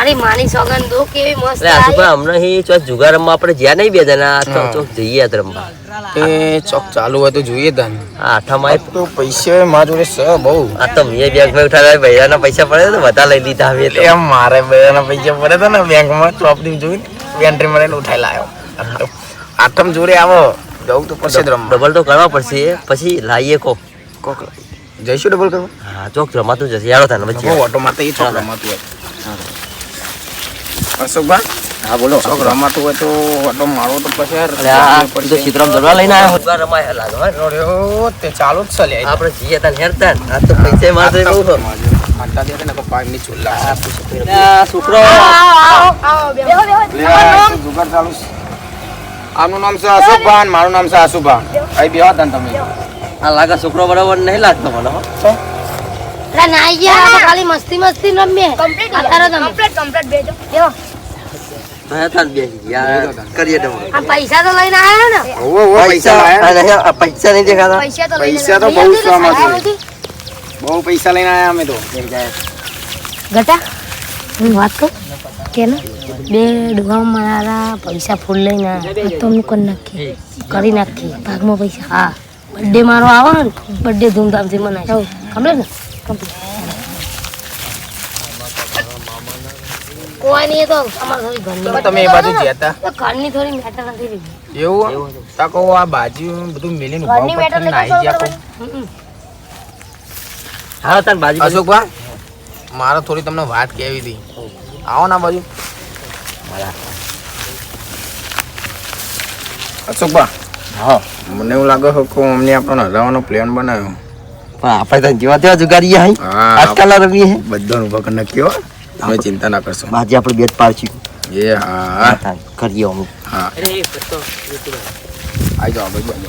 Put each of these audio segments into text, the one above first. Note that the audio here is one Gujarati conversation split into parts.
મારી માની સોગન દો કેવી મસ્ત આ. છોકરા હમણાં અહીં ચોક જુગાર રમવા આપણે જ્યાં નહીં બે જણા તો હા. ચોક જઈએ આજ રમવા. એ ચોક ચાલુ હોય તો જોઈએ તને. આ આઠામાં આય- તો પૈસા મારા જોડે છે બહુ. આ તો મેં બેંકમાં ઉઠાવ્યા બૈરાના પૈસા પડે તો બધા લઈ લીધા હવે તો. એમ મારે બેના પૈસા પડે તો ને બેંકમાં ચોપડી જોઈને એન્ટ્રી મળે ઉઠાઈ લાવ્યો આઠમ જોડે આવો જવું તો પડશે ડબલ તો કરવા પડશે પછી લાવીએ કોક. કોક જઈશું ડબલ કરવા? હા ચોક રમાતું જશે. યારો થાય પછી ઓટો મારતા એ ચોક રમાતું હોય. અશોકભાઈ હા બોલો. ચોક રમાતું હોય તો ઓટો મારવો તો પછી યાર એટલે આ પડશે. તો સીતરામ દરબાર લઈને આવ્યો રમાય લાગે હો. તે ચાલુ જ છે આપણે જઈએ તાન હેરતાન આ તો પૈસા મારે બહુ હો. આટા દે ને તો પાણીની ચૂલા. છોકરો. આવો, આવો, બેહો, જુગાર ચાલુ નામ છે અશોકભાન મારું નામ છે આશુભાન. અહીં બેહો તાન તમે. આ લાગે છોકરો બરાબર નહીં લાગતો મને હો. નાઈ ગયા. ખાલી મસ્તી મસ્તી રમીએ. અત્યારે તમે બેહો. હા, તાન બેસી ગયા. કરીએ ડબલ. આ પૈસા તો લઈને આયા ને? ઓવો ઓવો પૈસા નહીં, આ પૈસા નહીં દેખાતા. પૈસા તો બહુ છે. આમાં જોડે. બહુ પૈસા લઈને આયા અમે તો. ગટા હું વાત કહું કે ને? બે ડુગા મારા પૈસા ફૂલ લઈને. તો અમને કરી નાખીએ. કરી નાખીએ. ભાગમાં પૈસા. હા. બર્થડે મારો આવે ને બર્થડે ધૂમધામથી મનાય ખબર ને કોઈ નહીં તો અમારે થોડી ઘરની તમે એ બાજુ ગયા હતા ઘરની થોડી મેટર નથી રહી. એવું? તાકો આ બાજુ બધું મેલીને ઘરની મેટર નાહી ગયા. હા તાન બાજુ મારે થોડી તમને વાત કહેવી હતી. આવો ના બાજુ. અશોકભાઈ હા. મને એવું લાગે છે કે અમને આપણને હરાવવાનો પ્લાન બનાવ્યો. પણ આપણે તો જેવા તેવા જુગારીએ હાઈ આજકાલ રમીએ હે. બધાનું કરી નાખ્યો તમે ચિંતા ના કરશો. બાજી આપણે બે પાડશું. એ હા. કરીએ અમે. હા. જાઓ ભાઈ બાજુ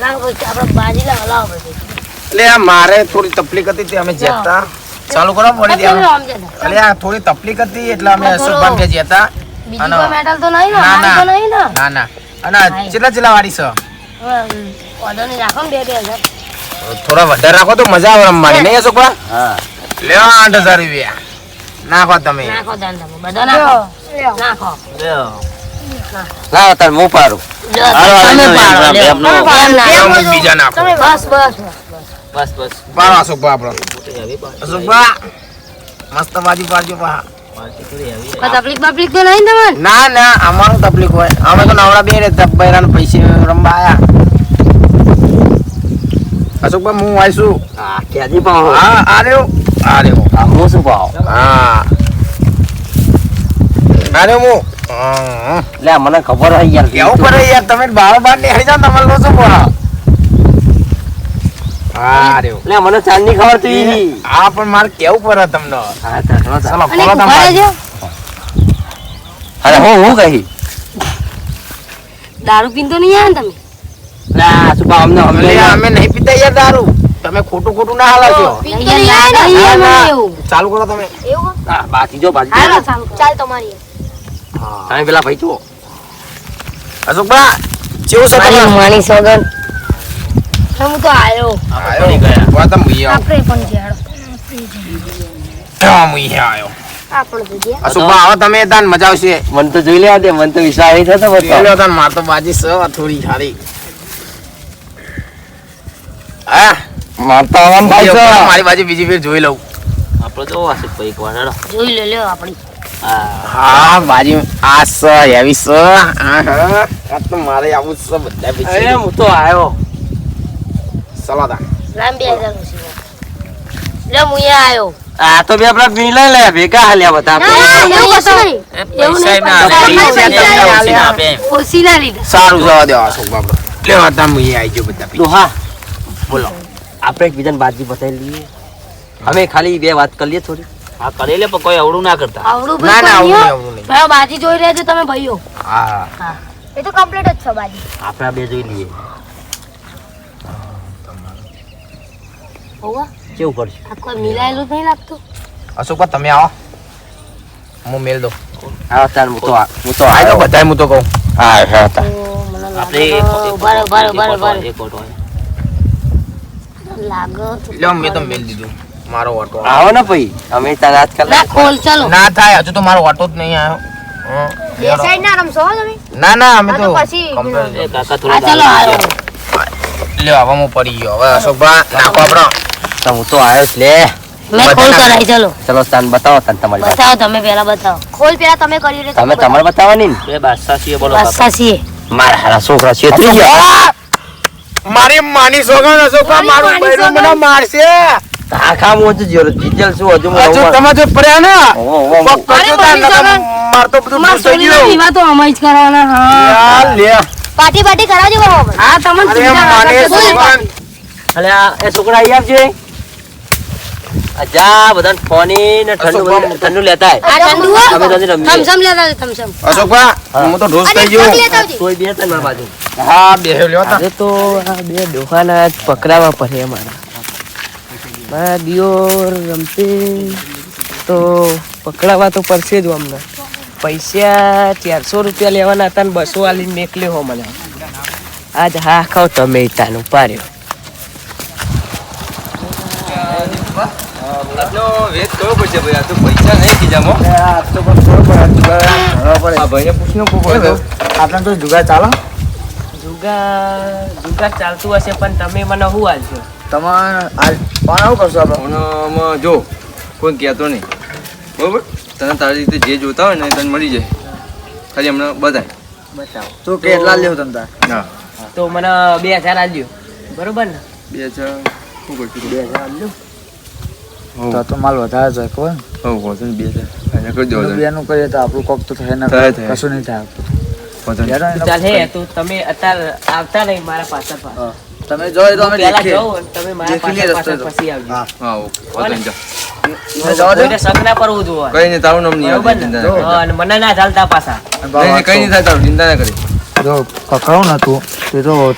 લાવો આપણે બાજી લાવો લાવો એટલે મારે થોડી તકલીફ હતી તે અમે જતા. ચાલુ કરો પડી આમ એટલે આ થોડી તકલીફ હતી એટલે અમે અશોકભાઈ બે જતા. બીજી આનો. તો નહીં ના, ના. ના. ના? અને ચેલા ચેટલા વાળી છે? ઓર્ડરની રાખો બે બે હજાર. થોડા વધારે રાખો તો મજા આવે રમવાની નહીં અશોકભાઈ હા લ્યો આઠ હજાર રૂપિયા નાખો તમે નાખો દાન તમે બધા નાખો નાખો લાવો તાર હું પાડું લ્યો, હાલો, તમે હાલો, પાડો, એમ, લ્યો. એમ, તમે એમ. પાડો, નાખો. તમે બીજા નાખો બસ બસ બસ બસ પાડો અશોકભાઈ આપણો અશોકભાઈ મસ્ત બાજુ પાડજો પા કોઈ તકલીફ બકલીફ તો નહીં ને તમને ના ના અમારું તકલીફ હોય અમે તો નવરા બે રે બૈરાના પૈસે રમવા આયા અશોકભાઈ હું આવીશું હા ક્યાંથી પાડો હા આ રહ્યો. આ રહ્યો. હા હું શું પાડો હા. આ રહ્યો હું. લે મને ખબર હોય યાર. કેવું પડે યાર તમે બાર બાર નીકળી જાવ ને તમારે શું રહ્યો. લે મને ચાંદની ખબર તી આ પણ મારે કેવું પડે તમને? હા. ચલો ફોલો તમે અરે હું હું કહી? દારૂ પીન તો નહીં આવે તમે? લે આ અમને અમને અમે નહીં પીતા યાર દારૂ. તમે ખોટું ખોટું ના હાલો છો ના, ના. ચાલુ કરો તમે. હા બાકી જો બાકી ચાલ તમારી. તમે પેલા ભાઈ જુઓ. અશોકભા કેવું છે મારી તમે માની સોગન હું તો આવ્યો આયો. વાત મુઈ આવ આપણે પણ જેડો હા મુઈ આયો. આપણે આવો તમે મજા આવશે. મન તો જોઈ લેવા દે મન તો વિશ્વાસ નહીં થતો. માર તો બાજી સ થોડી સારી. હા? મારે આવવાનું થાય છે. મારી બાજુ બીજી ફેર જોઈ લઉં. આપણે તો વાસી ભાઈ એક વાર હેડો. જોઈ લે લ્યો આપણી. હા. હા બાજી આ સ હેવી સ. આ તો મારે આવું છે બધા અરે પૈસા હું તો આવ્યો સલાદા રામ બે હજાર નો સિવાય લે હું આવ્યો આ તો બે આપડા મિલાઈ લે ભેગા હાલ્યા બધા સારું જવા દેવા છો બાપડો લેવા તમે આવી ગયો બધા પૈસા. બોલો આપણે એકબીજાને બાજી બતાવી લઈએ. અમે ખાલી બે વાત કરી લઈએ થોડી. હા કરી લે પણ કોઈ અવળું ના કરતા. આવડું ના ના આવું નહીં ભાઈ બાજી જોઈ રહેજો તમે ભાઈઓ. હા. એ તો કમ્પ્લીટ જ છે બાજી. આપણે બે જોઈ લઈએ. કેવું પડશે? આ કોઈ મિલાયેલું જ નહીં લાગતું. અશોક તમે આવો. હું મેલ દો હા તાર હું તો હું તો તો બધાય હું તો કહું. હા હા આપણે લાગે ઊભા ઊભા ઊભા ઊભા. લાગે લ્યો મેં તો મેલ દીધું. મારો ઓટો. આવો ને ભાઈ. અમે તારે આજકાલ ના ખોલ ચાલો. ના થાય હજુ તો મારો ઓટો જ નહીં આવ્યો. હં, બે સાઈડ ના તમે? ના ના અમે તો તો પછી complete. એ કાકા આ થોડા ચાલો દારૂ આવ્યો લ્યો હવે હું પડી ગયો. હવે અશોકભા નાખો આપણો. હું તો આવ્યો જ લે. મેં ખોલ કરાઈ ચાલો. ચલો તાન બતાવો તાન તમારી બતાવો તમે પેલા બતાવો. ખોલ પેલા તમે કર્યું રે તમે તમારે બતાવવાની ને? બે બાદશાહ બોલો કાકા મારા હારા છોકરા છે તું મારી માની સોગન અશોકભા મારી મારું બૈરું મને મારશે આખા મોજ હજુ જીરો છું હજુ હું હજુ આવું- તમે જો પડ્યા ને. કરજો અરે મારી સોગંદ. માર તો બધું થઈ સોનીના ગયું. વિવાહ તો અમાઈ જ કરવાના હા યાર, લે. પાર્ટી પાર્ટી કરાવજો બરાબર હા તમને અરે ચિંતા ના. સોગન. આ એ છોકરા આવી આવજે આ જા બધાને ફોની ને ઠંડુ ઠંડુ લેતા. આ ઠંડુ હો? અમે તો થમસમ લેતા થમસમ. અશોકભા, હું તો ઢોસ થઈ ગયો લેતા. કોઈ બે હતા ને બાજુ હા બે લ્યો તા. અરે તો આ બે ડોહાના જ પકડાવા પડે મારા મારા દિયોર રમતે તો પકડાવા તો પડશે જ અમને પૈસા ચારસો રૂપિયા લેવાના હતા ને બસો આલીને મેકલ્યો હો મને આજ હા ખાવ તમે તાનું પાર્યો આપણે તો જુગાર ચાલો. જુગાર જુગાર ચાલતું હશે પણ તમે મને શું હાલશો? તમે આ પણ આવું કરશો આપણે? જો કોઈ કહેતો નહીં. બરોબર? તને તારી રીતે જે જોતા હોય ને તને મળી જાય. ખાલી હમણાં બધાય બતાવો. તો કેટલા લેવું તમે તાર? હા તો મને બે હજાર આપજો બરોબર ને? બે હજાર શું કરશું? બે હજાર આલજો તો તો માલ વધારે છે ખબર? હવ વજન બે છે અહીંયા કરી દો બે નું કરીએ તો આપણું કોક તો થાય ના થાય. કશું નહીં થાય આપણું. એનો ચાલ હે તો તમે અત્યારે આવતા નહીં મારા પાછળ પાછળ. તમે જોઈ તો અમે પહેલા દેખીએ. જાઓ અને તમે મારા દેખી પાછળ પછી આવજો હા. હા ઓકે. વાંધો નહીં, જા. તમે જવા દો. કોઈને શક ના પડવું જોવા કઈ તારું નામ નહીં બરોબર આવતું, ને? ચિંતા ના હા, અને મને ના ચાલતા પાછા. કરતા. નહીં, નહીં, કઈ તારું ચિંતા ના કરી જો પકડો ને તો.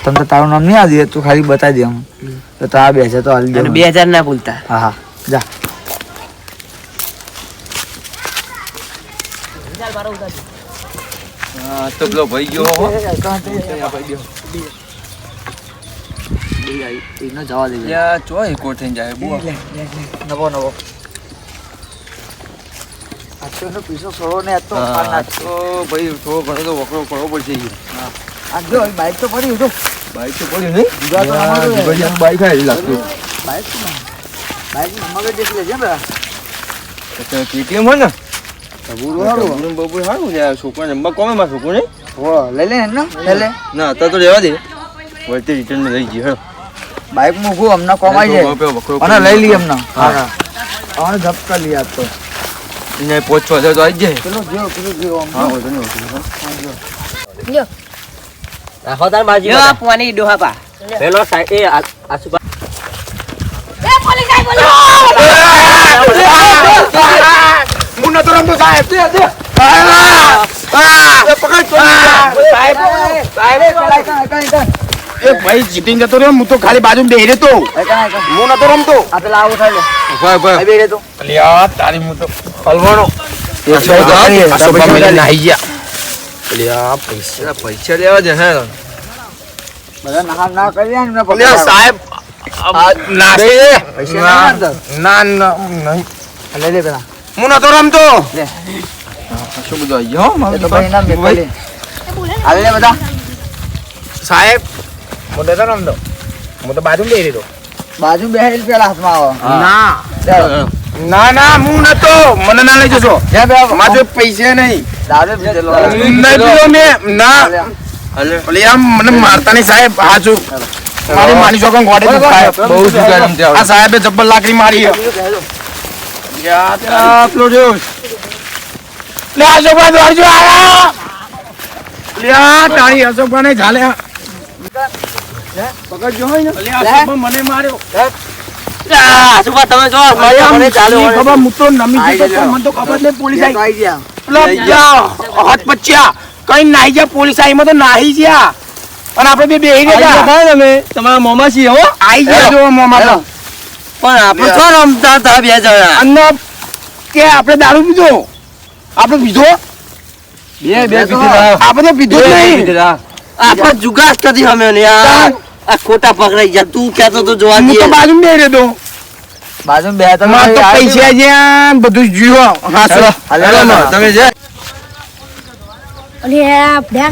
તમને તારું નામ નહીં આવી તું ખાલી બતાવી દે આમ. તો તો આ બે હજાર ના ભૂલતા. હા હા. જા. તો પેલો ભાઈ ગયો એનો જવા દે. ત્યાં ચો એકોર થઈને જાય? બુઆ. નવો નવો. આ તો એનો પીછો છોડો ને આ તો હા, નાખ. તો ભાઈ થોડો ઘણો તો વકરો કરવો પડશે ઈ. આ જો બાઈક તો પડી જો બાઈક તો પડ્યું નહીં બાઈક લાગતું. બાઈક. બાઈક મગજ દેખ લેજે ને તો KTM હોય ને હારું. બબુરું બબુરું હારું છે. છોકરાને રમવા કોમે માં છોકરું હો લઈ લે ને લઈ લે. ના અત્યારે તો રહેવા દે. વળતે રિટર્ન લઈ જઈએ હેડો. બાઈક મૂકું હમણાં કોમાઈ જાય. વકરો વકરો અને લઈ લઈએ હમણાં હા. હા. હા. જપ્ત કરી લઈએ આજ તો. છ હજાર તો આવી જાય. હા રાખો તાર બાજુ પોની ડોહા પા. પેલો સાઈડ એ આ- આસુબા એ પોલીસ આઈ, પોલીસ! હું નતો રમતો સાહેબ દે દે. ભાઈ જીતીને જતો રહ્યો હું તો ખાલી બાજુ બેહી રહેતો. હું નતો રમતો. આ થાય તારી હું તો હલવાનો પૈસા પૈસા લેવા દે હે. ના ના કરી ને અલ્યા પકડ્યા. સાહેબ ના ના ના નહીં. લે પેલા. હું નતો રમતો લે. શું બધું આવી ગયો મારું ના. હાલે બધા. સાહેબ. હું તો. રમતો હું તો બાજુ બેહી રહ્યો બાજુ બેહી પેલા હાથમાં આવો. ના. ના હું નતો. મને ના લઈ જશો મારે પૈસા નહીં. નહીં પીધો મેં ના. આમ મને મારતા નહીં સાહેબ. હાચું મારી માની ગોડે બહુ આવડે. આ સાહેબે જબ્બર લાકડી મારી આ પેલો રહ્યો. લે અશોકભાઈ દોડજો આયા. લે તારી અશોકભાઈ ઝાલે. પકડજો હોય ને. લે અશોકભાઈ મને માર્યો. આસુબા તમે જો મને મને ચાલુ શી હોય. ખબર હું તો નમી જતો મને તો ખબર નહીં પોલીસ આવી. પેલા હાથ પચ્યા. કઈ નાહી ગયા પોલીસ આવી માં તો નાહી ગયા. અને આપણે બે બેહી ગયા. તમે? તમારા મોમાં છીએ હો. આઈ ગયા. જો મોમાં તો. પણ આપણે છો રમતા હતા બે જણા? અને કે આપણે દારૂ પીધો? આપણે પીધો? બે બે પીધો આપણે પીધો જ નહીં. આપણે જુગાસ નથી અમે ને યાર. આ ખોટા પકડાઈ ગયા તું કહેતો તો જોવા દે તો બાજુ બેહી રહેતો. બાજુ બે તો પૈસા જ્યાં બધું જીવો હા ચલો. તમે જે. અલી આ બધા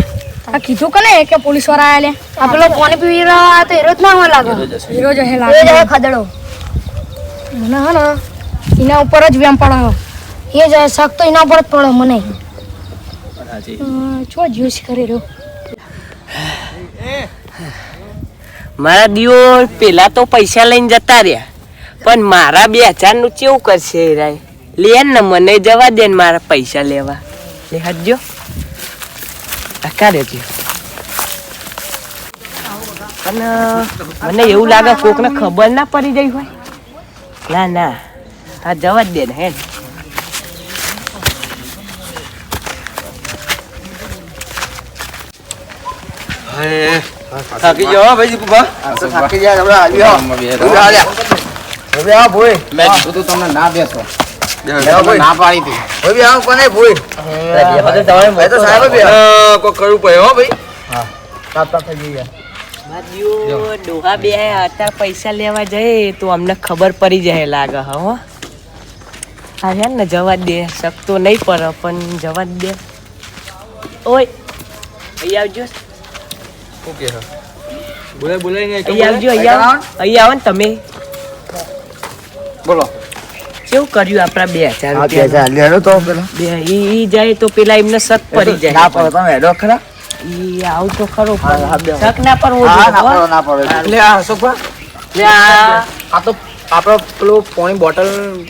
આ કીધું કને કે પોલીસવાળા આયા આપણે આ પેલો પાણી પીવી રહ્યો? આ તો હીરો જ ના હોય લાગે. હીરો જ હે લાગે. એ ખદડો. મને હા ને એના ઉપર જ વ્યામ પડે એ જ શક તો એના ઉપર જ પડે મને. છો જ્યુસ કરી રહ્યો? મારા દીવો પેલા તો પૈસા લઈને જતા રહ્યા પણ મારા બે હજારનું કેવું કરશે રાય? લે ને મને જવા દે ને મારા પૈસા લેવા. લે હજો ટકા દેજો પણ મને એવું લાગે કોકને ખબર ના પડી ગઈ હોય. ના ના આ જવા જ દે ને હે થાકી હો ભાઈ દીપુભા. થાકી જાય હવે આવો ભોય મેં કીધું તમને ના બેસો ના પાડી હતી હવે બી આવો કોને ભોય તો સાહેબ કોક કરવું પડે હો ભાઈ થઈ મારા ડોહા બે હતા પૈસા લેવા જઈએ તો અમને ખબર પડી જાય લાગે હો. હા હે ને જવા દે શકતો નહીં પડે પણ જવા દે. ઓય અહીં આવજો. ઓકે હા બોલાય બોલાય ને અહીં આવજો અહીં આવો અહીં આવો ને તમે. બોલો. કેવું કર્યું આપણા બે હજાર રૂપિયા હજાર. લેડો તો પેલા. બે ઈ જાય તો પેલા એમને શક પડી જાય. ના પડે તમે હેડો ખરા. ઈ આવું ખરો શક ના પડવો પડો એટલે આ અશોકભા. તો આપણો પેલું પાણી બોટલ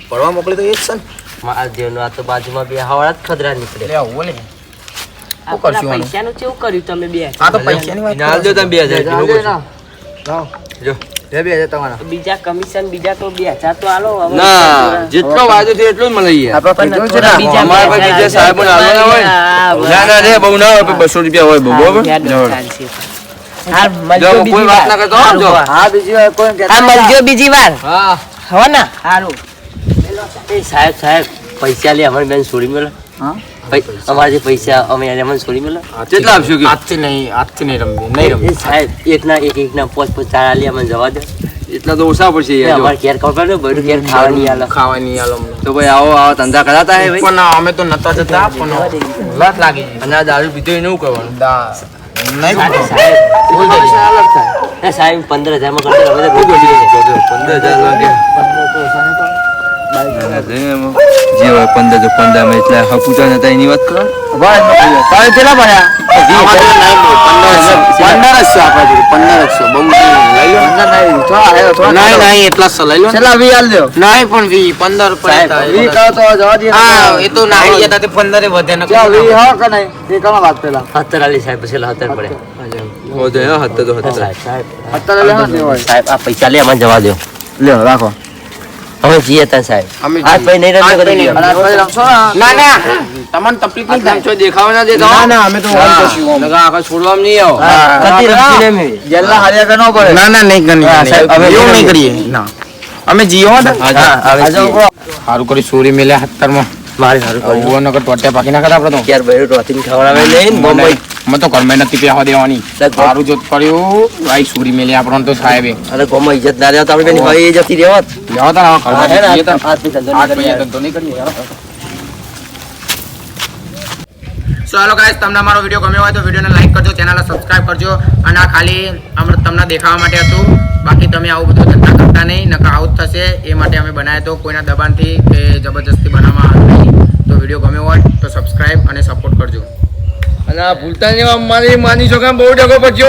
ભરવા મોકલી તો એ જ છે ને. મારા દેવનો આ તો બાજુમાં બે હવાળા જ ખદરા નીકળે. લે કરશું પૈસાનું કેવું કર્યું તમે બે? હજાર? આ તો પૈસાની વાત તમે. જો. બે બે હજાર તમારા. બીજા કમિશન બીજા તો બે હજાર તો આલો ના જેટલો વાજો થયો એટલો જ મળે યાર આપણે પણ કીધું છે થોડા ને બીજા અમારા પાસે હજાર જે સાહેબોને આવશે. હોય ના ના રે બહુ ના હોય બસો રૂપિયા હોય હા, બરોબર? કોઈ બીજી વાર. હો, બીજી કોઈ બીજી ને. સાહેબ સાહેબ પૈસા લે અમારી બેન છોડી મેલો હા? અમારા જે પૈસા અમે એને મને છોડી મળે કેટલા આપશો કે? આજથી નહીં આજથી નહીં રમવી નહીં રમવી. સાહેબ એક ના એક એક ના પોચ પોચ ચાર આલી અમને જવા દે. એટલા તો ઓછા પડશે. અમારે ઘેર ખબર પડે બધું ઘેર ખાવાની આલે ખાવાની આલો તો ભાઈ આવો આવો ધંધા કરાતા હે ભાઈ. પણ અમે તો નતા જતા પણ લત લાગી. અને આ દારૂ પીધો એને શું કરવાનું? દા- સાહેબ પંદર હજારમાં કરતો. પંદર હજાર લાગે. જે હોય પંદર તો પંદરમાં એટલા હપુચા નતા એની વાત કરો તારે કેટલા ભર્યા? પંદરસો આપવા જોઈએ, પંદરસો. બહુ નહીં. લઈ લો. થોડા હારે, થોડા હારે. છેલ્લા વી આલ દ્યો. સાહેબ, વી કહો તો જવા દઈએ. ક્યાં વી હો કે નહીં? વી કરો વાત પેલા. સત્તર આલી સાહેબ પછી સત્તર પડે હો તો હા હતા તો હતા સાહેબ સાહેબ અત્યારે લેવા દે હોય. સાહેબ આ પૈસા લે જવા દો લ્યો, રાખો. અમે જઈએ ત્યાં સાહેબ. આજ ભાઈ નહીં રમ્યો કદી ના ના. તમને તકલીફ નહીં થાય. છો ને? ના, ના, અમે તો ઓમ કશું આખા છોડવામ નહીં આવો. કદી રમતી નહીં. જેલના હાર્યા કે પડે. ના ના નહીં કરીએ. હા, અમે એવું નહીં કરીએ. ના. અમે જીઓ ને હા આવે આજે છીએ. સારું કરી ચોરી મેલે હત્તરમાં મારે સારું કરી. ઊભો નકર ટોટે પાકી નાખતા આપણે તો. યાર ભાઈ રોટીને ખવડાવે લઈને ને મને તો ઘરમાં નથી પહેવા દેવાની. સારું જોત કર્યું. ભાઈ સુરી મેલી આપણો તો સાહેબે અરે ગોમાં ઇજ્જત ના રહ્યા તો આપણે બેની ભાઈ જતી રહેવત લેવા તા ને હવે હે ને, ધંધો નહીં કરીએ. સો હાલો ગાઈસ તમને મારો વીડિયો ગમ્યો હોય તો વિડીયોને લાઈક કરજો ચેનલને સબસ્ક્રાઇબ કરજો. અને આ ખાલી અમને તમને દેખાવા માટે હતું. બાકી તમે આવું બધું ધંધા કરતા નહીં નકા આવું થશે. એ માટે અમે બનાવ્યો તો કોઈના દબાણથી કે જબરજસ્તી બનાવવામાં આવ્યો નહીં. તો વીડિયો ગમ્યો હોય તો સબસ્ક્રાઇબ અને સપોર્ટ કરજો. અને આ ભૂલતા નહીં મારી માની છોકરા બહુ ડગો પછી.